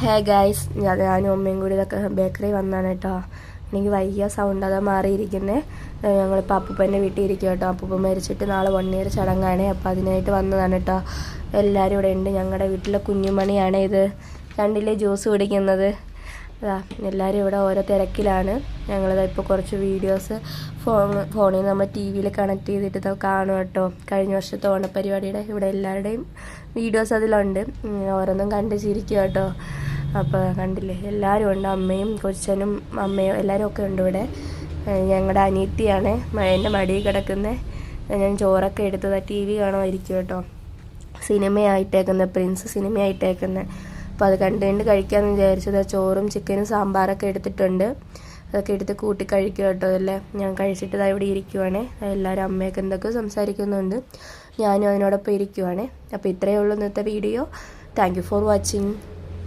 Hey guys ഞാനും അമ്മയും കൂടി ഇതൊക്കെ ബേക്കറി വന്നാണ് കേട്ടോ എനിക്ക് വൈകിയ സൗണ്ട് അതാ മാറിയിരിക്കുന്നത് ഞങ്ങളിപ്പോൾ അപ്പൂപ്പന്റെ വീട്ടിൽ ഇരിക്കും കേട്ടോ അപ്പൂപ്പൻ മരിച്ചിട്ട് നാളെ വൺ ഇയർ ചടങ്ങാണ്. അപ്പോൾ അതിനായിട്ട് വന്നതാണ് കേട്ടോ എല്ലാവരും ഇവിടെ ഉണ്ട്. ഞങ്ങളുടെ വീട്ടിലെ കുഞ്ഞുമണിയാണ് ഇത്. കണ്ടില്ലേ ജ്യൂസ് കുടിക്കുന്നത്. അതാ എല്ലാവരും ഇവിടെ ഓരോ തിരക്കിലാണ്. ഞങ്ങളിതാ ഇപ്പോൾ കുറച്ച് വീഡിയോസ് ഫോൺ ഫോണിൽ നമ്മൾ ടി വിയിൽ കണക്ട് ചെയ്തിട്ട് കാണും കേട്ടോ കഴിഞ്ഞ വർഷത്തെ ഓണപ്പരിപാടിയുടെ ഇവിടെ എല്ലാവരുടെയും വീഡിയോസ് അതിലുണ്ട്. ഓരോന്നും കണ്ട് ചിരിക്കും കേട്ടോ അപ്പോൾ കണ്ടില്ലേ എല്ലാവരും ഉണ്ട് അമ്മയും കൊച്ചനും അമ്മയും എല്ലാവരും ഒക്കെ ഉണ്ട് ഇവിടെ. ഞങ്ങളുടെ അനിയത്തിയാണ് എന്റെ മടിയിൽ കിടക്കുന്നത് ഞാൻ ചോറൊക്കെ എടുത്തത് ടി വി കാണുമായിരിക്കും കേട്ടോ. സിനിമയായിട്ടേക്കുന്നത് പ്രിൻസ് സിനിമയായിട്ടേക്കുന്നത് അപ്പോൾ അത് കണ്ട് കണ്ട് കഴിക്കാമെന്ന് വിചാരിച്ചത് ചോറും ചിക്കനും സാമ്പാറൊക്കെ എടുത്തിട്ടുണ്ട്. അതൊക്കെ എടുത്ത് കൂട്ടി കഴിക്കുക കേട്ടോ അല്ലേ ഞാൻ കഴിച്ചിട്ട് ഇതാ ഇവിടെ ഇരിക്കുവാണേ. എല്ലാവരും അമ്മയൊക്കെ എന്തൊക്കെ സംസാരിക്കുന്നുണ്ട്. ഞാനും അതിനോടൊപ്പം ഇരിക്കുവാണേ. അപ്പോൾ ഇത്രയേ ഉള്ളൂ ഇന്നത്തെ വീഡിയോ. Thank for watching